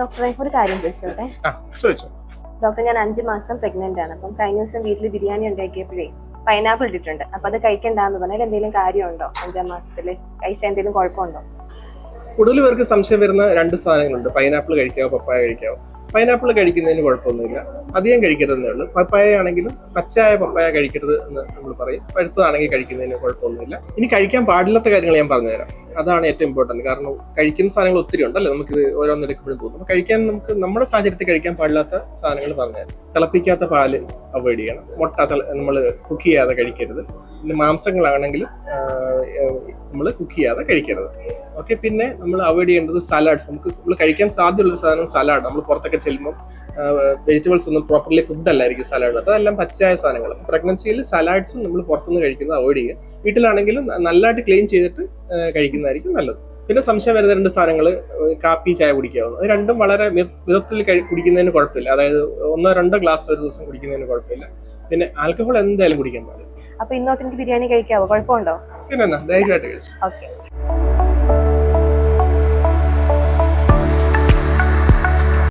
ഡോക്ടറെ ഒരു കാര്യം ചോദിച്ചോട്ടെ? ഡോക്ടർ ഞാൻ അഞ്ചു മാസം പ്രഗ്നന്റ് ആണ്. അപ്പം കഴിഞ്ഞ ദിവസം വീട്ടിൽ ബിരിയാണി ഉണ്ടാക്കിയപ്പോഴേ പൈനാപ്പിൾ ഇട്ടിട്ടുണ്ട്. അപ്പൊ അത് കഴിക്കണ്ടെന്ന് പറഞ്ഞാൽ എന്തെങ്കിലും കാര്യമുണ്ടോ അഞ്ചാം മാസത്തിൽ? കഴിച്ചാൽ എന്തെങ്കിലും കുഴപ്പമുണ്ടോ? കൂടുതൽ പേർക്ക് സംശയം വരുന്ന രണ്ട് സാധനങ്ങളുണ്ട്. പൈനാപ്പിൾ കഴിക്കാവോ പപ്പായ കഴിക്കാവോ? പൈനാപ്പിൾ കഴിക്കുന്നതിന് കുഴപ്പമൊന്നുമില്ല. അധികം കഴിക്കരുതെന്നേ ഉള്ളൂ. പപ്പായ ആണെങ്കിലും പച്ചയായ പപ്പായ കഴിക്കരുത് എന്ന് നമ്മൾ പറയും. പഴുത്തതാണെങ്കിൽ കഴിക്കുന്നതിന് കുഴപ്പമൊന്നുമില്ല. ഇനി കഴിക്കാൻ പാടില്ലാത്ത കാര്യങ്ങൾ ഞാൻ പറഞ്ഞുതരാം. അതാണ് ഏറ്റവും ഇമ്പോർട്ടന്റ് കാരണം കഴിക്കുന്ന സാധനങ്ങൾ ഒത്തിരി ഉണ്ടല്ലോ നമുക്കിത് ഓരോന്നെടുക്കുമ്പോഴും തോന്നും കഴിക്കാൻ നമുക്ക് നമ്മുടെ സാഹചര്യത്തിൽ കഴിക്കാൻ പാടില്ലാത്ത സാധനങ്ങൾ പറഞ്ഞുതരാം. തിളപ്പിക്കാത്ത പാൽ അവോയ്ഡ് ചെയ്യണം. മുട്ട നമ്മൾ കുക്ക് ചെയ്യാതെ കഴിക്കരുത്. പിന്നെ മാംസങ്ങളാണെങ്കിലും നമ്മൾ കുക്ക് ചെയ്യാതെ കഴിക്കരുത്. ഓക്കെ പിന്നെ നമ്മൾ അവോയ്ഡ് ചെയ്യേണ്ടത് സലാഡ്സ് നമുക്ക് നമ്മൾ കഴിക്കാൻ സാധ്യതയുള്ള ഒരു സാധനം സലാഡ് നമ്മൾ പുറത്തൊക്കെ ചെല്ലുമ്പോൾ വെജിറ്റബിൾസ് ഒന്നും പ്രോപ്പർലി കുക്ക്ഡ് അല്ലായിരിക്കും സലാഡ് അതെല്ലാം പച്ചയായ സാധനങ്ങൾ. പ്രഗ്നൻസിയിൽ സലാഡ്സും നമ്മൾ പുറത്തുനിന്ന് കഴിക്കുന്നത് അവോയ്ഡ് ചെയ്യുക. വീട്ടിലാണെങ്കിലും നല്ലതായിട്ട് ക്ലീൻ ചെയ്തിട്ട് കഴിക്കുന്നതായിരിക്കും നല്ലത്. പിന്നെ സംശയം വരുന്ന രണ്ട് സാധനങ്ങൾ കാപ്പി ചായ കുടിക്കാവുന്നു. അത് രണ്ടും വളരെ മിത- മിതത്തിൽ കുടിക്കുന്നതിന് കുഴപ്പമില്ല. അതായത് ഒന്നോ രണ്ടോ ഗ്ലാസ് ഒരു ദിവസം കുടിക്കുന്നതിന് കുഴപ്പമില്ല. പിന്നെ ആൽക്കഹോൾ എന്തായാലും കുടിക്കാൻ പാടില്ല. അപ്പൊ ഇന്നോട്ട് എനിക്ക് ബിരിയാണി കഴിക്കാവോ? കുഴപ്പമുണ്ടോ? പിന്നെ ധൈര്യമായിട്ട് കഴിച്ചു. ഓക്കെ.